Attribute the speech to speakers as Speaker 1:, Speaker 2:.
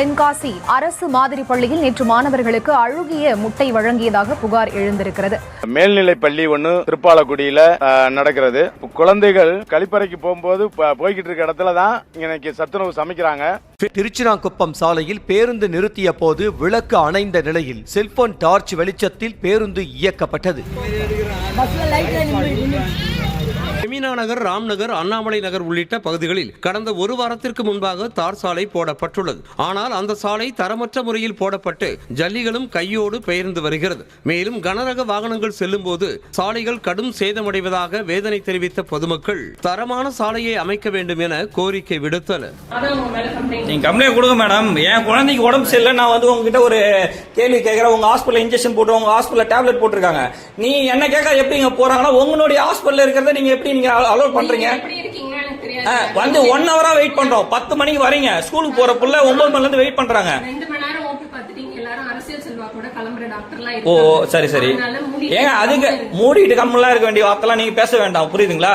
Speaker 1: தென்காசி அரசு மாதிரி பள்ளியில் நேற்று மாணவர்களுக்கு அழுகிய முட்டை வழங்கியதாக புகார் எழுந்திருக்கிறது.
Speaker 2: மேல்நிலை பள்ளி ஒண்ணு திருப்பாலக்குடியில நடக்கிறது. குழந்தைகள் கழிப்பறைக்கு போகும்போது போய்கிட்டு இருக்க இடத்துல தான் இன்னைக்கு சத்துணவு சமைக்கிறாங்க.
Speaker 3: திருச்சிராங்குப்பம் சாலையில் பேருந்து நிறுத்திய போது விளக்கு அணைந்த நிலையில் செல்போன் டார்ச் வெளிச்சத்தில் பேருந்து இயக்கப்பட்டது.
Speaker 4: எமினா நகர் ராம்நகர் அண்ணாமலை நகர் உள்ளிட்ட பகுதிகளில் கடந்த ஒரு வாரத்திற்கு முன்பாக தார் சாலை போடப்பட்டுள்ளது. ஆனால் அந்த சாலை தரமற்ற முறையில் போடப்பட்டு ஜல்லிகளும் கையோடு பெயர்ந்து வருகிறது. மேலும் கனரக வாகனங்கள் செல்லும் போது சாலைகள் கடும் சேதமடைவதாக வேதனை தெரிவித்த பொதுமக்கள் தரமான சாலையை அமைக்க வேண்டும் என கோரிக்கை விடுத்தனர்.
Speaker 5: நீங்க கம்ப்ளைண்ட் கொடுங்க மேடம். என் குழந்தைக்கு உடம்பு சரியில்லை. நான் வந்து உங்ககிட்ட ஒரு கேள்வி கேட்கிறேன். உங்க ஹாஸ்பிட்டல் இன்ஜெக்ஷன் போட்டு உங்க ஹாஸ்பிட்டல் டேப்லெட் போட்டிருக்காங்க. நீ என்ன கேட்க எப்படிங்க போறாங்கன்னா உங்களுடைய ஹாஸ்பிட்டல் இருக்கிறத நீங்க எப்படி நீங்க அலோட் பண்றீங்க? வந்து ஒன் ஹவரா வெயிட் பண்றோம். பத்து மணிக்கு வரீங்க. ஸ்கூலுக்கு போற புள்ள ஒன்பது மணில இருந்து வெயிட் பண்றாங்க. ஓ சரி சரி. ஏங்க அதுக்கு. மூடிட்டு கம்மெல்லாம் இருக்க வேண்டிய வார்த்தைலாம் நீங்க பேச வேண்டாம். புரியுதுங்களா?